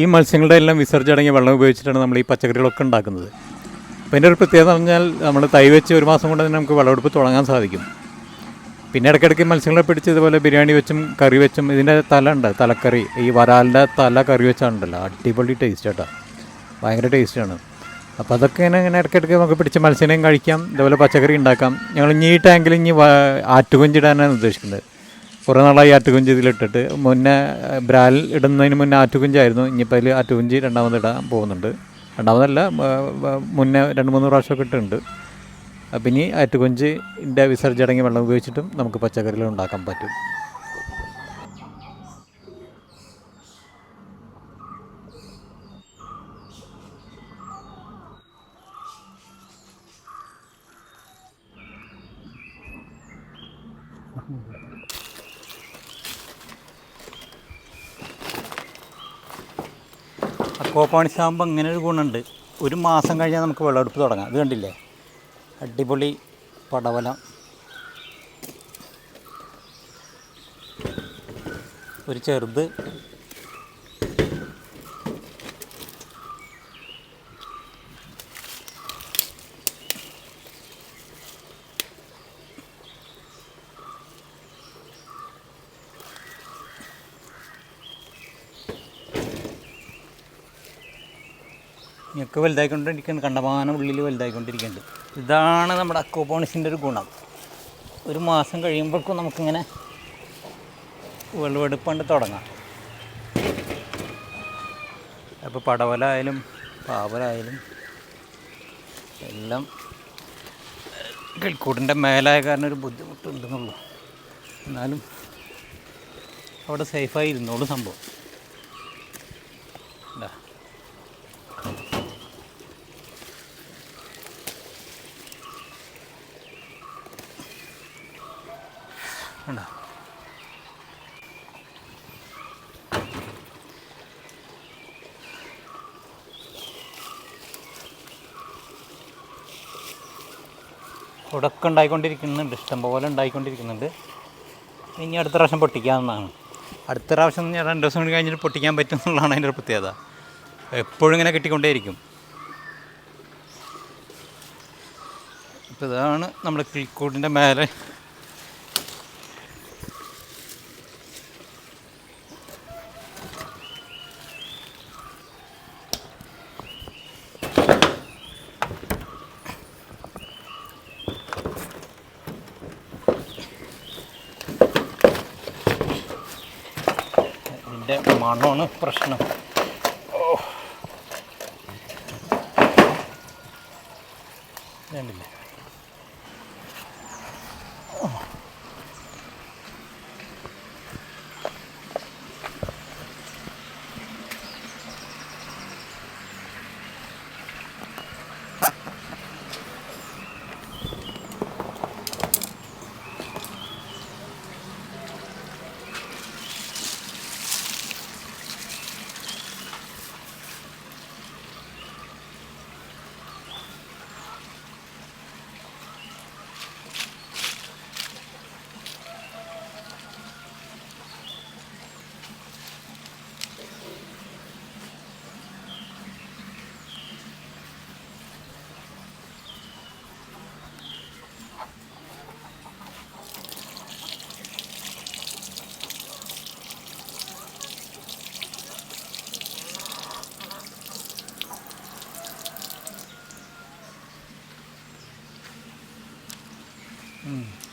ഈ മത്സ്യങ്ങളുടെ എല്ലാം വിസർജ്യം അടങ്ങിയ വെള്ളം ഉപയോഗിച്ചിട്ടാണ് നമ്മൾ ഈ പച്ചക്കറികളൊക്കെ ഉണ്ടാക്കുന്നത്. അപ്പോൾ അതിന്റെ ഒരു പ്രത്യേകത പറഞ്ഞാൽ നമ്മൾ തൈ വെച്ച് ഒരു മാസം കൊണ്ട് തന്നെ നമുക്ക് വിളവെടുപ്പ് തുടങ്ങാൻ സാധിക്കും. പിന്നെ ഇടയ്ക്കിടയ്ക്ക് മത്സ്യങ്ങളെ പിടിച്ച് ഇതുപോലെ ബിരിയാണി വെച്ചും കറി വെച്ചും ഇതിന്റെ തല ഉണ്ട്. തലക്കറി ഈ വരാലിന്റെ തല കറി വെച്ചാണുണ്ടല്ലോ അടിപൊളി ടേസ്റ്റ് കേട്ടോ ഭയങ്കര ടേസ്റ്റാണ് അപ്പോൾ അതൊക്കെ ഇങ്ങനെ ഇങ്ങനെ ഇടയ്ക്കിടയ്ക്ക് നമുക്ക് പിടിച്ച് മത്സ്യനെയും കഴിക്കാം ഇതുപോലെ പച്ചക്കറി ഉണ്ടാക്കാം. ഞങ്ങൾ ഇനി ഈ ടാങ്കിൽ ഇനി ആറ്റുകൊഞ്ചിടാനാണ് ഉദ്ദേശിക്കുന്നത്. കുറേ നാളായി ആറ്റുകുഞ്ചി ഇതിലിട്ടിട്ട്. മുന്നേ ബ്രാൽ ഇടുന്നതിന് മുന്നേ ആറ്റുകുഞ്ചായിരുന്നു. ഇനിയിപ്പോൾ അതിൽ ആറ്റുകുഞ്ചി രണ്ടാമത് ഇടാൻ പോകുന്നുണ്ട്. രണ്ടാമതല്ല മുന്നേ രണ്ട് മൂന്ന് പ്രാവശ്യമൊക്കെ ഇട്ടിട്ടുണ്ട്. അപ്പം ഇനി ആറ്റുകുഞ്ചിന്റെ വിസർജ്യം അടങ്ങിയ വെള്ളം ഉപയോഗിച്ചിട്ടും നമുക്ക് പച്ചക്കറികൾ ഉണ്ടാക്കാൻ പറ്റും. അക്കോപ്പാണിച്ചാകുമ്പോൾ അങ്ങനെ ഒരു ഗുണമുണ്ട്. ഒരു മാസം കഴിഞ്ഞാൽ നമുക്ക് വിളവെടുപ്പ് തുടങ്ങാം. ഇത് കണ്ടില്ലേ? അടിപൊളി പടവലം. ഒരു ചെറുത് ഞൊക്കെ വലുതായിക്കൊണ്ടിരിക്കുന്നുണ്ട് കണ്ടമാനം ഉള്ളിൽ വലുതായിക്കൊണ്ടിരിക്കുന്നുണ്ട് ഇതാണ് നമ്മുടെ അക്കോപോണിസിന്റെ ഒരു ഗുണം. ഒരു മാസം കഴിയുമ്പോഴേക്കും നമുക്കിങ്ങനെ വിളവെടുപ്പണ്ട് തുടങ്ങാം. അപ്പോൾ പടവലായാലും പാവലായാലും എല്ലാം കിൾക്കൂടിന്റെ മേലായ കാരണം ഒരു ബുദ്ധിമുട്ടുണ്ടെന്നുള്ളൂ. എന്നാലും അവിടെ സേഫായി ഇരുന്നോളൂ സംഭവം. ഇതാ. കണ്ടോ ഉടക്കം ഉണ്ടായിക്കൊണ്ടിരിക്കുന്നുണ്ട്. ഇഷ്ടംപോലെ ഉണ്ടായിക്കൊണ്ടിരിക്കുന്നുണ്ട്. ഇനി അടുത്ത പ്രാവശ്യം പൊട്ടിക്കാവുന്നതാണ്. അടുത്ത പ്രാവശ്യം ഞാൻ രണ്ട് ദിവസം കൂടി കഴിഞ്ഞിട്ട് പൊട്ടിക്കാൻ പറ്റും എന്നുള്ളതാണ് അതിന്റെ ഒരു പ്രത്യേകത. എപ്പോഴും ഇങ്ങനെ കിട്ടിക്കൊണ്ടേയിരിക്കും. ഇപ്പോൾ ഇതാണ് നമ്മുടെ കിളിക്കൂടിന്റെ മേലെ ഇതിന്റെ മണമാണ് പ്രശ്നം. 嗯。